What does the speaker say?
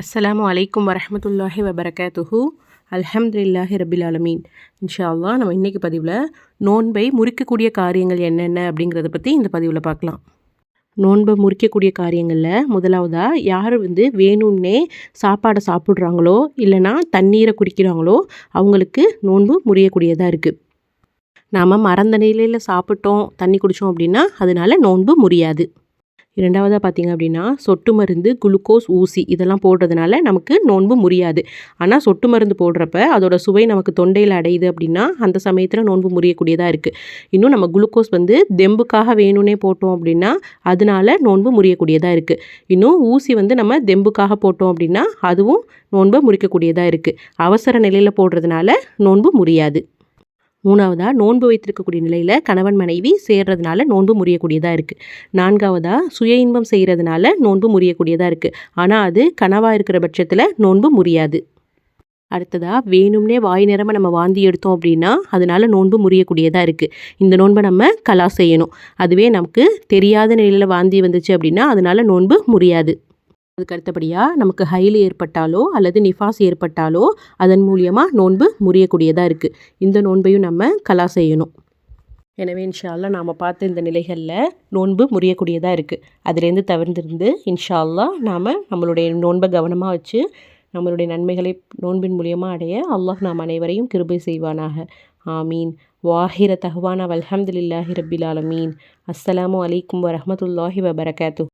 அஸ்ஸலாமு அலைக்கும் வரமத்துல்லாஹி வபரகாத்துஹு. அல்ஹம்துலில்லாஹி ரபில் ஆலமீன். இன்ஷா அல்லா நம்ம இன்றைக்கி பதிவில் நோன்பை முறிக்கக்கூடிய காரியங்கள் என்னென்ன அப்படிங்கிறத பற்றி இந்த பதிவில் பார்க்கலாம். நோன்பை முறிக்கக்கூடிய காரியங்களில் முதலாவதாக யார் வந்து வேணும்னே சாப்பாடை சாப்பிட்றாங்களோ இல்லைனா தண்ணீரை குடிக்கிறாங்களோ அவங்களுக்கு நோன்பு முறியக்கூடியதாக இருக்குது நாம் மறந்த நிலையில் சாப்பிட்டோம் தண்ணி குடித்தோம் அப்படின்னா அதனால நோன்பு முறியாது. இரண்டாவதாக பார்த்திங்க அப்படின்னா சொட்டு மருந்து குளுக்கோஸ் ஊசி இதெல்லாம் போடுறதுனால நமக்கு நோன்பு முறியாது. ஆனால் சொட்டு மருந்து போடுறப்ப அதோட சுவை நமக்கு தொண்டையில் அடையுது அப்படின்னா அந்த சமயத்தில் நோன்பு முறியக்கூடியதாக இருக்குது இன்னும் நம்ம குளுக்கோஸ் வந்து தெம்புக்காக வேணும்னே போட்டோம் அப்படின்னா அதனால நோன்பு முறியக்கூடியதாக இருக்குது இன்னும் ஊசி வந்து நம்ம தெம்புக்காக போட்டோம் அப்படின்னா அதுவும் நோன்பை முறிக்கக்கூடியதாக இருக்குது அவசர நிலையில் போடுறதுனால நோன்பு முறியாது. மூணாவதாக நோன்பு வைத்திருக்கக்கூடிய நிலையில் கணவன் மனைவி சேர்றதுனால நோன்பு முறியக்கூடியதாக இருக்குது நான்காவதாக சுய இன்பம் செய்கிறதுனால நோன்பு முறியக்கூடியதாக இருக்குது ஆனால் அது கனவாக இருக்கிற பட்சத்தில் நோன்பு முறியாது. அடுத்ததாக வேணும்னே வாய் நிறம நம்ம வாந்தி எடுத்தோம் அப்படின்னா அதனால் நோன்பு முறியக்கூடியதாக இருக்குது இந்த நோன்பை நம்ம கலா செய்யணும். அதுவே நமக்கு தெரியாத நிலையில் வாந்தி வந்துச்சு அப்படின்னா அதனால் நோன்பு முறியாது. அதுக்கு அடுத்தபடியாக நமக்கு ஹைலி ஏற்பட்டாலோ அல்லது நிஃபாஸ் ஏற்பட்டாலோ அதன் மூலியமாக நோன்பு முறியக்கூடியதாக இருக்குது இந்த நோன்பையும் நம்ம கலா செய்யணும். எனவே இன்ஷால்லா நாம் பார்த்த இந்த நிலைகளில் நோன்பு முறியக்கூடியதாக இருக்குது அதுலேருந்து தவிர்ந்திருந்து இன்ஷால்லா நாம் நம்மளுடைய நோன்பை கவனமாக வச்சு நம்மளுடைய நன்மைகளை நோன்பின் மூலியமாக அடைய அல்லாஹ் நாம் அனைவரையும் கிருபை செய்வானாக. ஆமீன். வாஹிர தஹ்வானா வல்ஹம்துலில்லாஹி ரபில் ஆலமீன். அஸ்ஸலாமு அலைக்கும் வரமத்துல்லாஹி வபரகாத்து